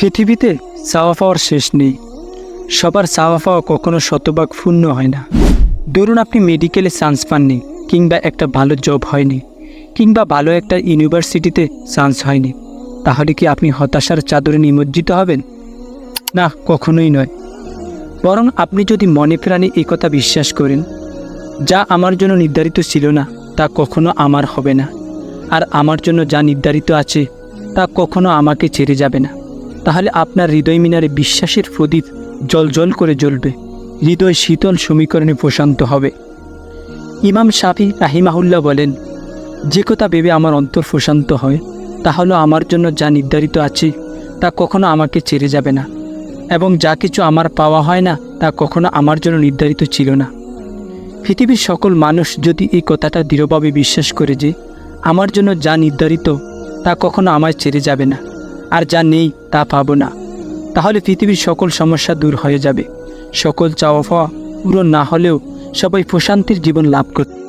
পৃথিবীতে চাওয়া পাওয়ার শেষ নেই। সবার চাওয়া পাওয়া কখনো শতভাগ পূর্ণ হয় না। ধরুন আপনি মেডিকেলে চান্স পাননি, কিংবা একটা ভালো জব হয়নি, কিংবা ভালো একটা ইউনিভার্সিটিতে চান্স হয়নি। তাহলে কি আপনি হতাশার চাদরে নিমজ্জিত হবেন? না, কখনোই নয়। বরং আপনি যদি মনে প্রাণে এই কথা বিশ্বাস করেন, যা আমার জন্য নির্ধারিত ছিল না, তা কখনো আমার হবে না। আর আমার জন্য যা নির্ধারিত আছে, তা কখনো আমাকে ছেড়ে যাবে না। তাহলে আপনার হৃদয় মিনারে বিশ্বাসের প্রদীপ জল জল করে জ্বলবে। হৃদয় শীতল সমীকরণে প্রশান্ত হবে। ইমাম শাফি রাহিমাহুল্লাহ বলেন, যে কথা ভেবে আমার অন্তর প্রশান্ত হয়, তা হলো আমার জন্য যা নির্ধারিত আছে, তা কখনো আমাকে ছেড়ে যাবে না। এবং যা কিছু আমার পাওয়া হয় না, তা কখনো আমার জন্য নির্ধারিত ছিল না। পৃথিবীর সকল মানুষ যদি এই কথাটা দৃঢ়ভাবে বিশ্বাস করে যে, আমার জন্য যা নির্ধারিত, তা কখনো আমায় ছেড়ে যাবে না। আর যা নেই তা পাবো না। তাহলে পৃথিবীর সকল সমস্যা দূর হয়ে যাবে। সকল চাওয়া পাওয়া পূরণ না হলেও সবাই প্রশান্তির জীবন লাভ করতে